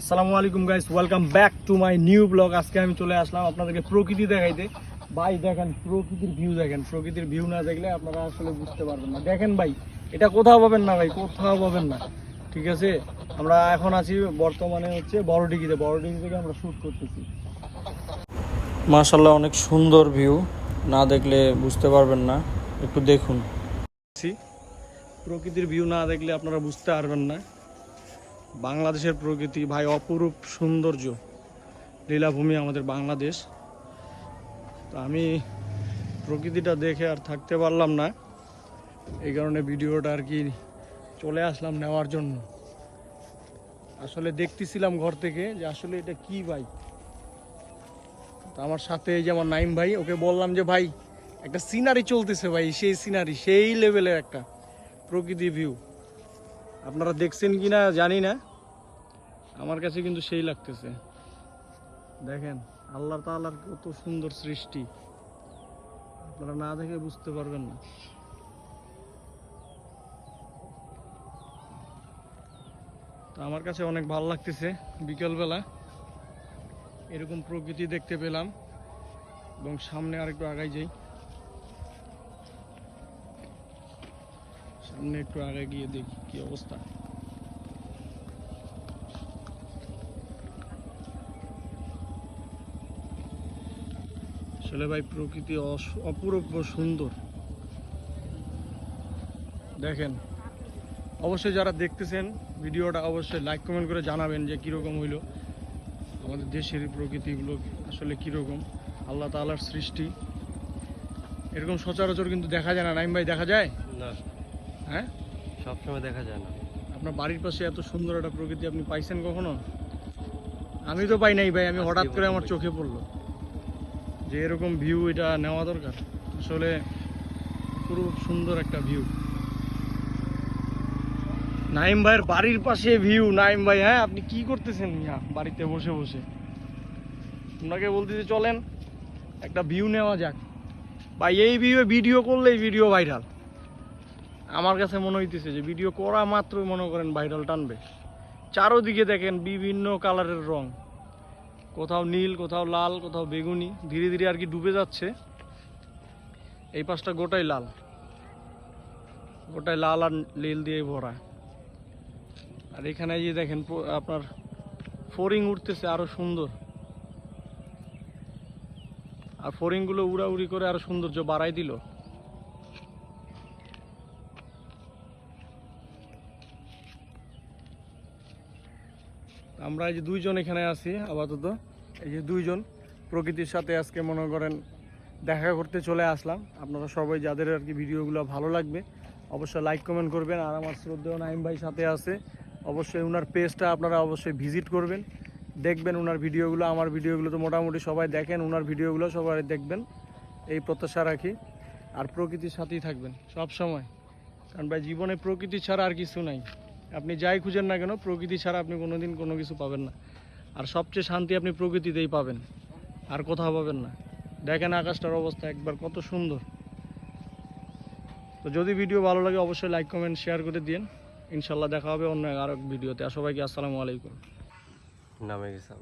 আসসালামু আলাইকুম guys welcome back to my new blog আজকে আমি চলে আসলাম আপনাদেরকে প্রকৃতি দেখাইতে। ভাই, দেখেন, প্রকৃতির ভিউ দেখেন। প্রকৃতির ভিউ না দেখলে আপনারা আসলে বুঝতে পারবেন না। দেখেন ভাই, এটা কোথাও পাবেন না ভাই, কোথাও পাবেন না। ঠিক আছে? আমরা এখন আছি বর্তমানে হচ্ছে বড়ডিগিতে। বড়ডিগি থেকে আমরা শ্যুট করতেছি। মাশাল্লাহ অনেক সুন্দর ভিউ না দেখলে বুঝতে পারবেন না। একটু দেখুন। প্রকৃতির ভিউ না দেখলে আপনারা বুঝতে পারবেন না। বাংলাদেশের প্রকৃতি, ভাই, অপরূপ সৌন্দর্য, লীলাভূমি আমাদের বাংলাদেশ। তো আমি প্রকৃতিটা দেখে আর থাকতে পারলাম না। এই কারণে ভিডিওটা আর কি চলে আসলাম নেওয়ার জন্য। আসলে দেখতেছিলাম ঘর থেকে যে আসলে এটা কি ভাই? তো আমার সাথে এই যে আমার নাইম ভাই, ওকে বললাম যে, ভাই, একটা সিনারি চলতেছে ভাই, সেই সিনারি, সেই লেভেলের একটা প্রকৃতি ভিউ আপনারা দেখছেন কি না জানি না। আমার কাছে কিন্তু সেই লাগতেছে। দেখেন, আল্লাহ তাআলার কত সুন্দর সৃষ্টি। আপনারা না দেখে বুঝতে পারবেন না। তো আমার কাছে অনেক ভালো লাগতেছে বিকেলবেলা। এরকম প্রকৃতি দেখতে পেলাম। এবং সামনে আরেকটু আগাই যাই। সামনে একটু আগে গিয়ে দেখি কি অবস্থা। আসলে ভাই প্রকৃতি অপূর্ব সুন্দর। দেখেন অবশ্যই যারা দেখতেছেন ভিডিওটা অবশ্যই লাইক কমেন্ট করে জানাবেন যে কীরকম হইল আমাদের দেশের প্রকৃতিগুলো আসলে কীরকম আল্লাহ তালার সৃষ্টি। এরকম সচরাচর কিন্তু দেখা যায় না। নাইম ভাই দেখা যায়? না। হ্যাঁ? সবসময় দেখা যায় না। আপনার বাড়ির পাশে এত সুন্দর একটা প্রকৃতি আপনি পাইছেন কখনো? আমি তো পাই নাই ভাই আমি হঠাৎ করে আমার চোখে পড়ল। যে এরকম ভিউ এটা নেওয়া দরকার। আসলে পুরো সুন্দর একটা ভিউ নাইম ভাইয়ের বাড়ির পাশে ভিউ নাইম ভাই হ্যাঁ আপনি কি করতেছেন? ইয়া, বাড়িতে বসে বসে। আপনাকে বলতেছি চলেন, একটা ভিউ নেওয়া যাক। ভাই, এই ভিউ ভিডিও করলেই ভিডিও ভাইরাল আমার কাছে মনে হইতেছে যে ভিডিও করা মাত্রই মনে করেন ভাইরাল টানবে। চারোদিকে দেখেন বিভিন্ন কালারের রং। কোথাও নীল, কোথাও লাল, কোথাও বেগুনি, ধীরে ধীরে আর কি ডুবে যাচ্ছে। এই পাশটা গোটাই লাল। গোটাই লাল আর নীল দিয়ে ভরা। আর এখানে যে দেখেন আপনার ফরিং উঠতেছে আরও সুন্দর। আর ফরিংগুলো উড়াউড়ি করে আরও সৌন্দর্য বাড়াই দিল। আমরা এই যে দুইজন এখানে আছি, আপাতত। এই যে দুইজন প্রকৃতির সাথে আজকে মনে করেন দেখা করতে চলে আসলাম। আপনারা সবাই যাদের আর কি ভিডিওগুলো ভালো লাগবে, অবশ্যই লাইক কমেন্ট করবেন। আর আমার শ্রদ্ধেয় নাইম ভাই সাথে আছে, অবশ্যই ওনার পেজটা আপনারা অবশ্যই ভিজিট করবেন। দেখবেন ওনার ভিডিওগুলো, আমার ভিডিওগুলো তো মোটামুটি সবাই দেখেন ওনার ভিডিওগুলো সবাই দেখবেন। এই প্রত্যাশা রাখি। আর প্রকৃতির সাথেই থাকবেন সব সময় কারণ ভাই, জীবনে প্রকৃতি ছাড়া আর কিছু নাই। আপনি যাই খুঁজেন না কেন, প্রকৃতি ছাড়া আপনি কোনো দিন কোনো কিছু পাবেন না। আর সবচেয়ে শান্তি আপনি প্রকৃতিতেই পাবেন, আর কোথাও পাবেন না। দেখেন আকাশটার অবস্থা একবার কত সুন্দর। তো যদি ভিডিও ভালো লাগে, অবশ্যই লাইক কমেন্ট শেয়ার করে দিন ইনশাল্লাহ দেখা হবে অন্য আরও ভিডিওতে। আর সবাইকে আসসালামু আলাইকুম। নামে গেছে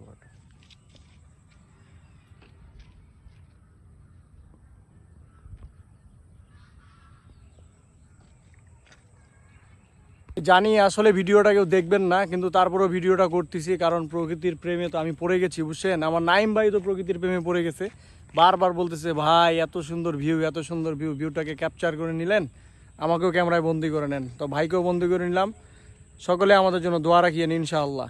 জানি আসলে ভিডিওটা কেউ দেখবেন না, কিন্তু তারপরেও ভিডিওটা করতেছি, কারণ প্রকৃতির প্রেমে তো আমি পড়ে গেছি, বুঝছেন? আমার নাইম ভাই তো প্রকৃতির প্রেমে পড়ে গেছে। বারবার বলতেছে, ভাই, এত সুন্দর ভিউ এত সুন্দর ভিউ ভিউটাকে ক্যাপচার করে নিলেন, আমাকেও ক্যামেরায় বন্দি করে নেন। তো ভাইকেও বন্দি করে নিলাম। সকলে আমাদের জন্য দোয়া রাখিয়েন, ইনশাআল্লাহ।